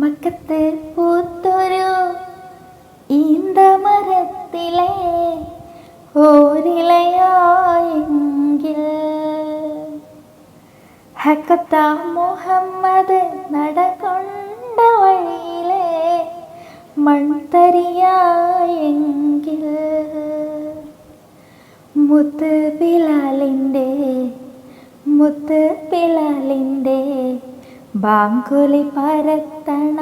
മക്കത്ത് പൂത്തൊരു ഈന്തമരത്തിലെ ഓരിലയായെങ്കിൽ ഹക്കത്ത മുഹമ്മദ് നടകൊണ്ട വഴിയിലെ മൺതരിയായെങ്കിൽ. മുത്ത് പിലാലിന്റെ മുത്ത് ബിലാലിന്റെ ബാങ്കുലി പരത്തണ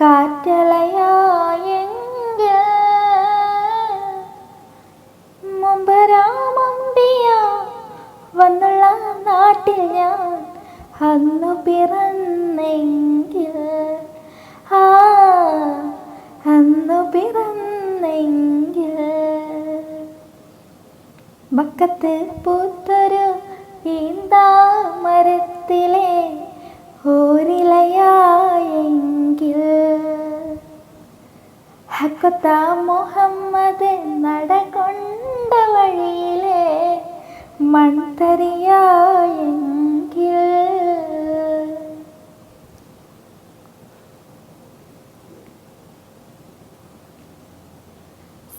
കാറ്റലയായെങ്കിൽ മുമ്പരാമമ്പിയ വന്നുള്ള നാട്ടിൽ ഞാൻ അന്നു പിറന്നെങ്കിൽ. ആ പിറന്നെങ്കിൽ. ബക്കത്ത് പൂത്തൊരു ഈന്താമരത്തിലെ ഓരിലയായെങ്കിൽ ഹക്കത്ത മുഹമ്മദ് നടകൊണ്ട വഴിയിലെ മൺതരിയായെങ്കിൽ.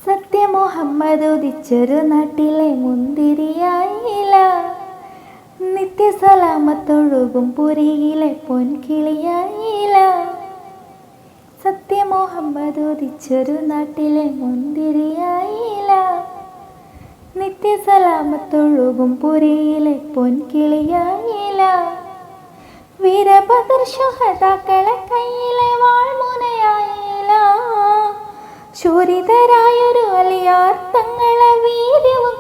സത്യമുഹമ്മദ് ഉദിച്ചൊരു നാട്ടിലെ മുന്തിരിയായില്ല നിത്യസലാമത്തൊഴുകും പുരിയിലെ പൊൻകിളിയായില്ല സത്യമോഹമ്മദ് ഉദിച്ചൊരു നാട്ടിലെ മുന്തിരിയായില്ല നിത്യസലാമത്തൊഴുകും പുരിയിലെ പൊൻകിളിയായില്ല വീരഭദ്ര ശുഹതാക്കളെ കയ്യിലെ വാൾമുനയായില്ല ശൂരിതരായൊരു അലിയാർ തങ്ങളെ വീര്യവും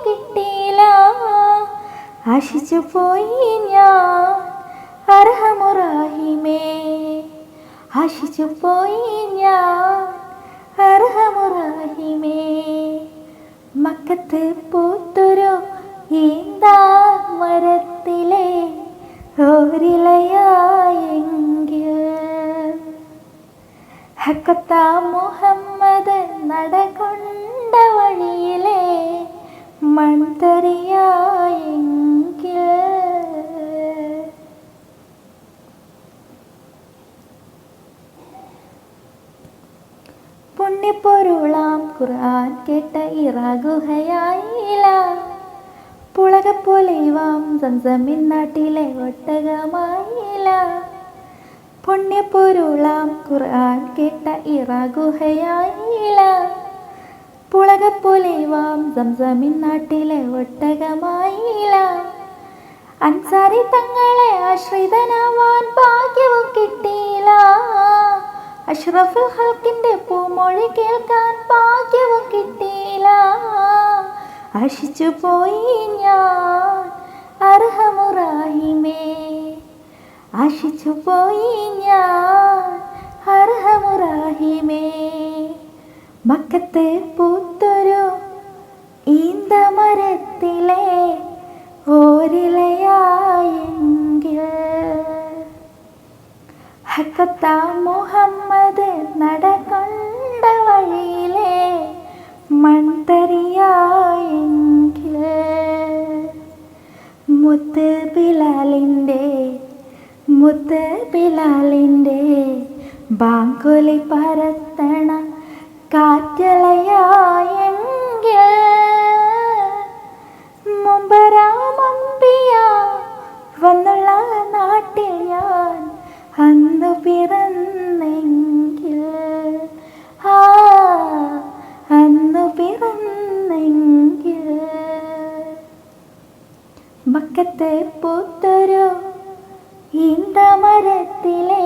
ആശിച്ചു പോയി ഞാൻ അർഹമുറാഹിമേ ആശിച്ചു പോയി ഞാൻ അർഹമുറാഹിമേ മക്കത്ത് പൂത്തൊരു ഈന്താ മരത്തിലെ ഓരിലയായെങ്കിൽ ഹക്കത്ത മുഹമ്മദ് നടകൊണ്ട വഴിയിലെ മൺതരിയായെങ്കിൽ പുണ്യപ്പൊരുളാം ഖുർആൻ കേട്ട ഇറാഗുഹയായില്ല പുളകപ്പൊലിവാം സംസമിൻ നാട്ടിലെ ഒട്ടകമായില്ല. പുണ്യപ്പൊരുളാം ഖുർആൻ കേട്ട ഇറാഗുഹയായില്ല പുളകപ്പൊലിവാം സംസമിൻ നാട്ടിലെ ഒട്ടകമായില്ല. അൻസാരി തങ്ങളെ ആശ്രിതനാവാൻ അഷ്റഫുൽ ഹൽക്കിന്റെ പൂമൊഴി കേൾക്കാൻ ഭാഗ്യവും കിട്ടിയില്ല. ആശിച്ചു പോയി ഞാൻ അർഹമുറാഹിമേ ആശിച്ചു പോയി ഞാൻ അർഹമുറാഹിമേ മക്കത്തെ പൂത്തൊരു മുത്ത് ബിലാലിന്റെ മുത്ത് ബിലാലിന്റെ ബാങ്കുലി പരത്തണ കാറ്റലയായെങ്കിൽ മുമ്പരാമമ്പിയ വന്നുള്ള നാട്ടിൽ ഞാൻ അന്നു പിറന്നെങ്കിൽ മക്കത്തെ ഇന്ത മരത്തിലെ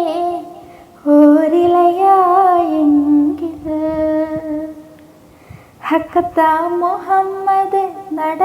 ഓരിലയായെങ്കിൽ ഹക്കത്ത മുഹമ്മദ് നട